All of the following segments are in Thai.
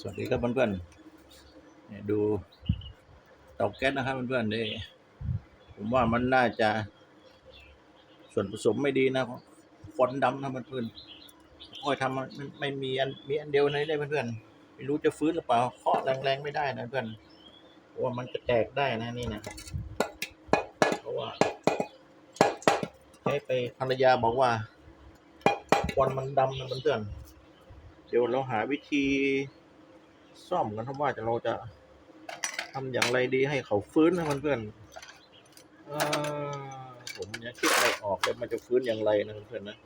สวัสดีครับเพื่อนๆเนี่ยดูเตาแก๊สนะครับเพื่อนๆนี่ผมว่ามันน่าจะ ส่วนผสมไม่ดีนะควันดำนะเพื่อนๆค่อยทำมันไม่มีอันมีอันเดียวในได้เพื่อนๆไม่รู้จะฟื้นหรือเปล่าเคาะแรงๆไม่ได้นะเพื่อนว่ามันจะแตกได้นะนี่นะเพราะว่าใช้ไปภรรยาบอกว่าควันมันดำนะเพื่อนๆเดี๋ยวเราหาวิธี ซ่อมกันครับว่าจะเราจะทำอย่างไรดีให้เขาฟื้นนะเพื่อนๆเอ่อผมยังคิดไม่ออกเลยมันจะฟื้นอย่างไรนะเพื่อนๆนะ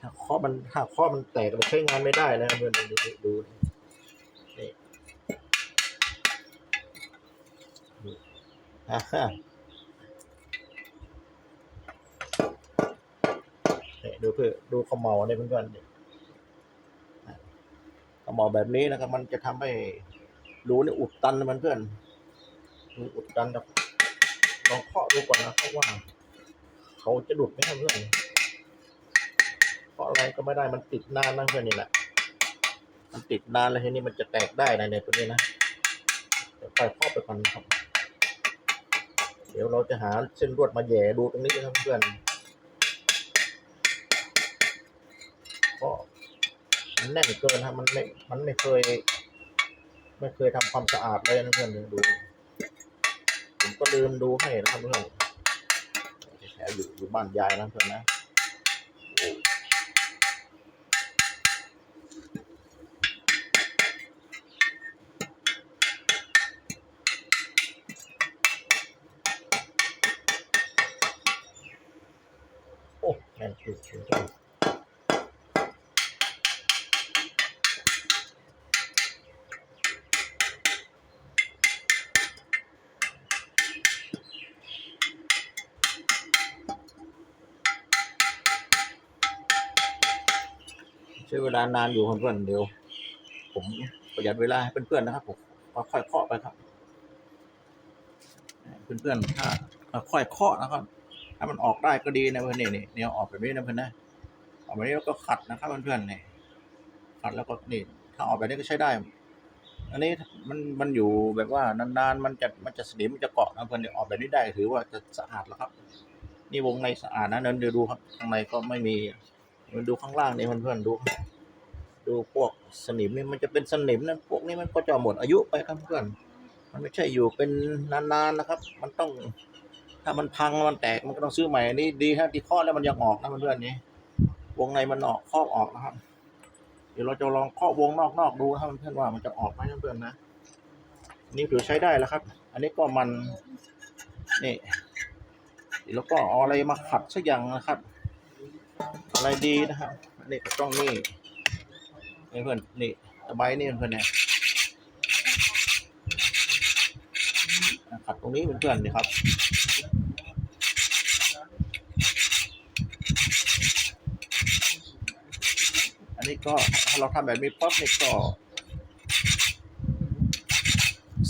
ถ้าข้อมันถ้าข้อมันแตกมันใช้งานไม่ได้นะเพื่อนดูดูดูนี่ดูอ่าฮะนี่ดูเพื่อดูขมเมาเนี่ยเพื่อนๆ หมอแบบนี้นะครับ มันจะทำให้รูนี่อุดตันนะมันเพื่อนรูอุดตันครับลองเคาะดูก่อนนะครับว่า เขาจะดุดไมครับเพื่อนเพราะอะไรก็ไม่ได้มันติดนานนะเพื่อนนี่แหละมันติดนานแล้วทีนี้มันจะแตกได้ในในตัวนี้นะเดี๋ยวค่อยเคาะไปก่อนครับ เดี๋ยวเราจะหาเส้นรวดมาแย่ดูตรงนี้นะครับเพื่อนก็ มันแน่นเกินครับมันไม่มันไม่เคย ไม่เคยทำความสะอาดเลยนะเพื่อนดู ผมก็ลืมดูให้นะครับเพื่อนแผลอยู่อยู่บ้านยายนะเพื่อนนะ ลานานอยู่เพื่อนๆเดี๋ยว ผมประหยัดเวลาให้เพื่อนๆนะครับผมค่อยๆเคาะไปครับ เพื่อนๆถ้าค่อยๆเคาะนะครับ ถ้ามันออกได้ก็ดีนะเพื่อนนี่นี่เนี่ยออกแบบนี้นะเพื่อนนะออกแบบนี้แล้วก็ขัดนะครับเพื่อนๆนี่ขัดแล้วก็นี่ถ้าออกแบบนี้ก็ใช้ได้ อันนี้มันมันอยู่แบบว่านานๆมันจะมันจะสนิมมันจะเกาะนะเพื่อนเนี่ยออกแบบนี้ได้ถือว่าจะสะอาดแล้วครับ นี่วงในสะอาดนะเดินดูครับข้างในก็ไม่มีมันดูข้างล่างนี่เพื่อนๆดู ดูพวกสนิมนี่มันจะเป็นสนิมนะพวกนี้มันก็จะหมดอายุไปครับเพื่อน มันไม่ใช่อยู่เป็นนานๆนะครับ มันต้อง ถ้ามันพังมันแตกมันก็ต้องซื้อใหม่อันนี้ดีฮะที่ข้อแล้วมันยังออกนะเพื่อนนี่วงในมันออกข้อออกนะครับ เดี๋ยวเราจะลองเคาะวงนอกๆดูถ้าเพื่อนว่ามันจะออกไหมเพื่อนนะนี่ถือใช้ได้แล้วครับ อันนี้ก็มันนี่เดี๋ยวก็เอาอะไรมาขัดสักอย่างนะครับ อะไรดีนะครับอันนี้ก็ต้องนี่ นี่เพื่อนนี่ตะไบนี่เพื่อนเนี่ยขัดตรงนี้เพื่อนๆนี่ครับอันนี้ก็ถ้าเราทำแบบนี้ปั๊บนี่ก็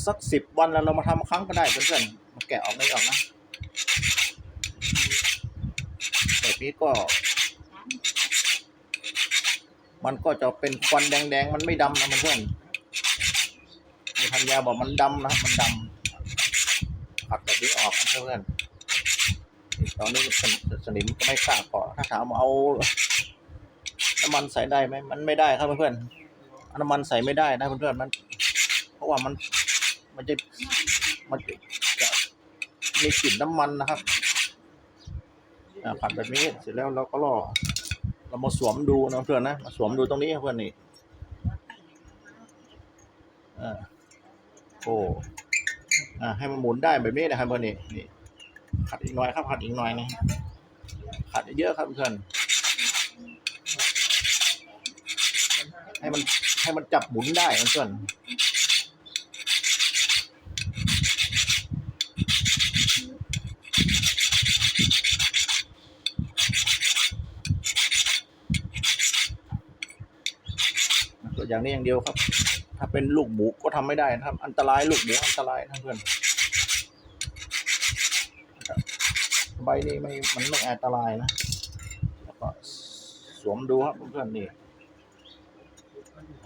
สักสิบวันแล้วเรามาทำครั้งก็ได้เพื่อนๆมาแกะออกไม่ออกนะแบบนี้ก็ มันก็จะเป็นควันแดงๆ มันไม่ดำนะมันเพื่อนมีพันยาบอกมันดำนะมันดำผักแบบนี้ออกนะเพื่อนตอนนี้สนิมก็ไม่กล้าเกาะถ้าถามว่าเอาน้ำมันใส่ได้ไหมมันไม่ได้ครับเพื่อนอาน้ำมันใส่ไม่ได้นะเพื่อนมัน เพราะว่ามันมันจะมันจะมีกลิ่นน้ำมันนะครับผัดแบบนี้เสร็จแล้วเราก็รอ เรามาสวมดูนะเพื่อนนะมาสวมดูตรงนี้เพื่อนนี่อ่าโอ้อ่าให้มันหมุนได้แบบนี้นะครับเพื่อนนี่นี่ขัดอีกหน่อยครับขัดอีกหน่อยนะขัดเยอะครับเพื่อนให้มันให้มันจับหมุนได้เพื่อน อย่างนี้อย่างเดียวครับ ถ้าเป็นลูกหมูก็ทำไม่ได้นะครับ อันตรายลูกหมูอันตรายนะเพื่อนใบนี้ไม่มันไม่อันตรายนะแล้วก็สวมดูครับเพื่อนนี่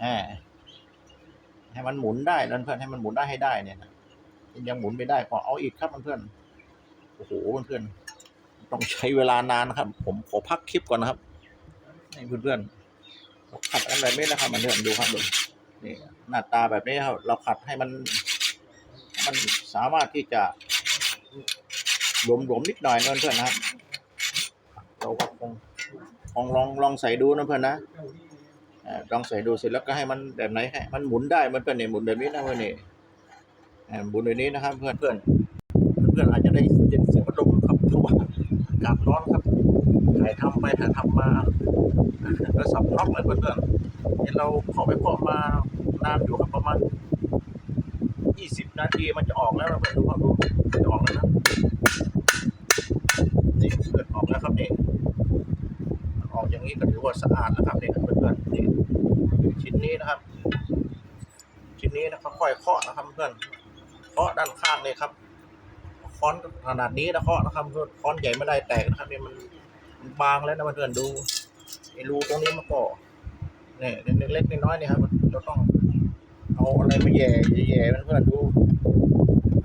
อ่าให้มันหมุนได้เพื่อนให้มันหมุนได้ให้ได้เนี่ยนะยังหมุนไม่ได้ก็เอาอีกครับเพื่อนโอ้โหเพื่อนต้องใช้เวลานานครับ ผมขอพักคลิปก่อนนะครับนี่เพื่อนๆ ขัดกันแบบนี้นะครับมันเพื่อนดูครับดูนี่หน้าตาแบบนี้ครับเราขัดให้มัน มันสามารถที่จะหลวมๆนิดหน่อยนะเพื่อนนะครับเราก็คงลองลองลองใส่ดูนะเพื่อนนะลองใส่ดูเสร็จแล้วก็ให้มันแบบไหนให้มันหมุนได้มันเป็นเนี่ยหมุนแบบนี้นะเพื่อนนี่หมุนแบบนี้นะครับ เพื่อนเพื่อนเพื่อนอาจจะได้ยินเสียงพัดลมครับเพราะว่าอากาศร้อนครับถ่ายทำไปถ่ายทำมา แล้วสับน็อกเลยเพื่อนเพื่อนๆเห็นเราเข้าไปพอมานานอยู่ครับประมาณยี่สิบนาทีมันจะออกแล้วนะเพื่อนดูครับดูมันจะออกแล้วนะนี่เพื่ออกแล้วครับนี่ออกอย่างนี้ก็ถือว่าสะอาดนะครับนี่เพื่อนๆนี่ชิ้นนี้นะครับ ชิ้นนี้นะครับค่อยเคาะนะครับเพื่อนเคาะด้านข้างเลยครับค้อนขนาดนี้นะเคาะนะครับเพื่อนค้อนใหญ่ไม่ได้แตกนะครับนี่มันมันบางแล้วนะเพื่อนๆดู ไอ้รูตรงนี้มันก็เนี่ยเล็กๆน้อยๆนี่ครับเราต้องเอาอะไรมาแย่แย่เพื่อนๆดู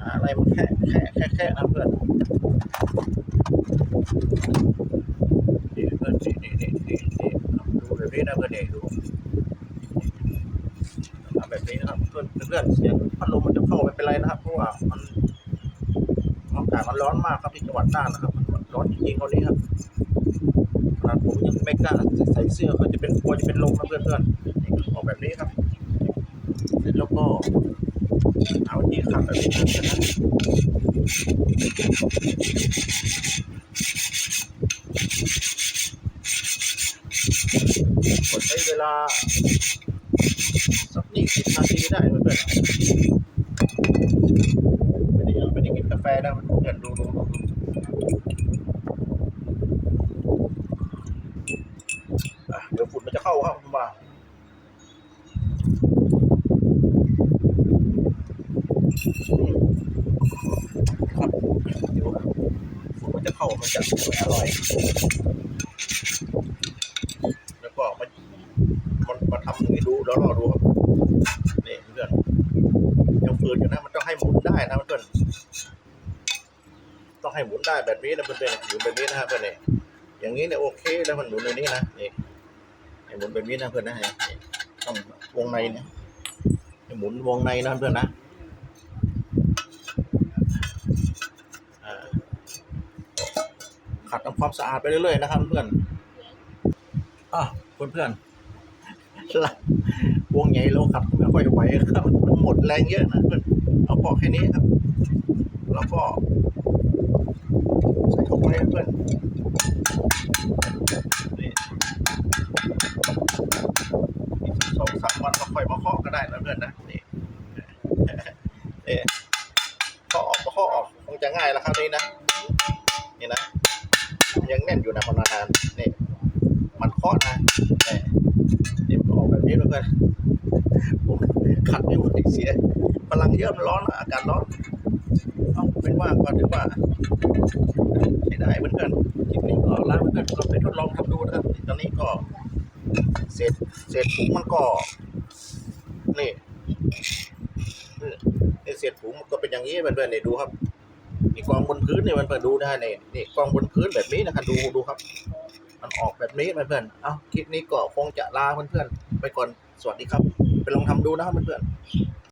อะไรมาแค่แค่แค่แค่นะเพื่อนนี่เพื่อนนี่นี่นี่นี่นี่ดูแบบนี้นะเพื่อนนี่ดูทำแบบนี้นะครับเพื่อนเพื่อนเสียงพัดลมมันจะเข้าไม่เป็นไรนะครับเพราะว่ามันอากาศมันร้อนมากครับที่จังหวัดน่านนะครับร้อนจริงๆตอนนี้ครับาดผมยังไม่กล้าใส่เสื้อเขาจะเป็นกลัวจะเป็นลมนะเพื่อนเพื่อนออกแบบนี้ครับ เสร็จแล้วก็เอาที่ขัดแบบนี้นะกดใช้เวลาสักยี่สิบนาทีได้เพื่อนๆไม่ได้ยังไม่ได้กินกาแฟนะเพื่อนดูดูดูอะเดี๋ยวฝุ่นมัน จะเข้าครับมว่าครับเดี๋ยวมันจะเข้ามันจะอร่อย แล้วก็มันมันมาทำอย่างนี้ดูแล้วรอดูครับนี่เพื่อนยังฝืนอยู่นะมันต้องให้หมุนได้นะเพื่อนต้องให้หมุนได้แบบนี้นะเพื่อนๆหมุนแบบนี้นะครับเพื่อนเนี่ยอย่างนี้เนี่ยโอเคแล้วมันหมุนแบบนี้นะนี่ ให้หมุนแบบนี้นะเพื่อนนะนี่ต้องวงในนี่ยให้หมุนวงในนะเพื่อนนะอ่าขัดทำความสะอาดไปเรื่อยๆนะครับเพื่อนอะเพื่อนเพื่อนๆวงใหญ่เราขับไม่ค่อยไหวครับมันหมดแรงเยอะนะเพื่อนเอาพอแค่นี้ครับ แล้วก็ใส่เข้าไปเพื่อนนี่อีกสักสอง ค่อยมาเคาะก็ได้นะเพื่อนนะนี่นี่เคาะออกก็เคาะออกคงจะง่ายแล้วครับนี้นะนี่นะยังแน่นอยู่นะพอนานๆนี่มันเคาะนะแต่นี่มันออกแบบนี้แล้วกันผมขัดไม่ไหวเสียพลังเยอะมันร้อนอากาศร้อนเอาเป็นว่าก็ถือว่าใช้ได้เหมือนกันคลิปนี้ก็ลาเพื่อนๆก็ไปทดลองทำดูนะครับตอนนี้ก็เศษเศษถุงมันก็ นี่นี่เศษถุงมันก็เป็นอย่างนี้เพื่อนๆนี่ดูครับนี่กองบนพื้นเนี่ยเพื่อนๆดูได้เนี่ยนี่กองบนพื้นแบบนี้นะครับดูดูครับ มันออกแบบนี้เพื่อนๆเอ้าคลิปนี้ก็คงจะลาเพื่อนๆไปก่อนสวัสดีครับ ไปลองทำดูนะครับเพื่อนๆ